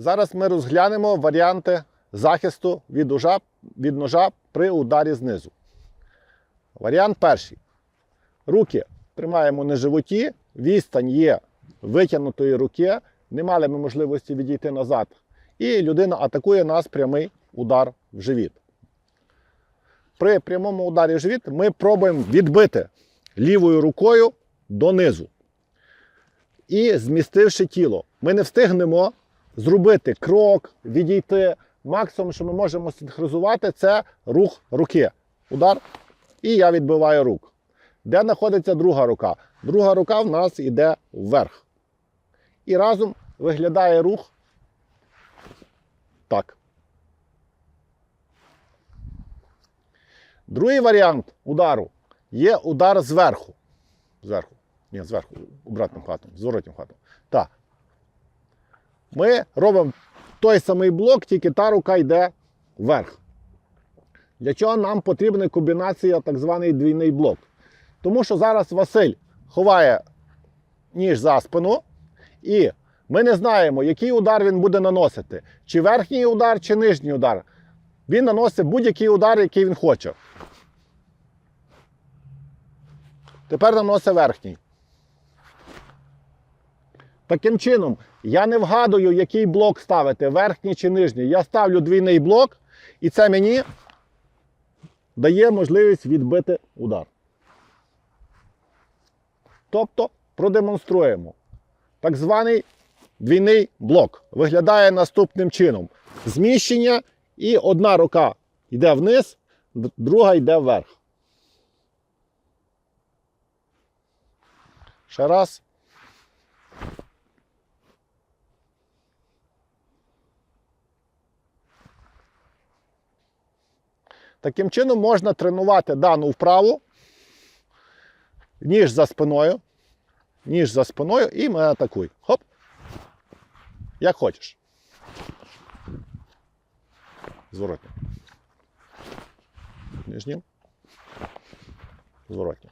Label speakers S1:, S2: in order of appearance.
S1: Зараз ми розглянемо варіанти захисту від, ужа, від ножа при ударі знизу. Варіант перший. Руки тримаємо на животі, відстань є витягнутої руки, не мали ми можливості відійти назад. І людина атакує нас прямий удар в живіт. При прямому ударі в живіт ми пробуємо відбити лівою рукою донизу. І змістивши тіло, ми не встигнемо зробити крок, відійти. Максимум, що ми можемо синхронізувати, це рух руки. Удар. І я відбиваю рук. Де знаходиться друга рука? Друга рука в нас йде вверх. І разом виглядає рух так. Другий варіант удару є удар зверху. Зверху. Ні, зверху, обратним хатом, зворотнім хатом. Так. Ми робимо той самий блок, тільки та рука йде вверх. Для чого нам потрібна комбінація так званий двійний блок? Тому що зараз Василь ховає ніж за спину, і ми не знаємо, який удар він буде наносити. Чи верхній удар, чи нижній удар. Він наносить будь-який удар, який він хоче. Тепер наносить верхній. Таким чином, я не вгадую, який блок ставити, верхній чи нижній. Я ставлю двійний блок, і це мені дає можливість відбити удар. Тобто продемонструємо. Так званий двійний блок виглядає наступним чином: зміщення, і одна рука йде вниз, друга йде вверх. Ще раз. Таким чином можна тренувати дану вправу, ніж за спиною, ніж за спиною, і ми атакуй. Хоп. Як хочеш. Зворотньо. Нижнім. Зворотньо.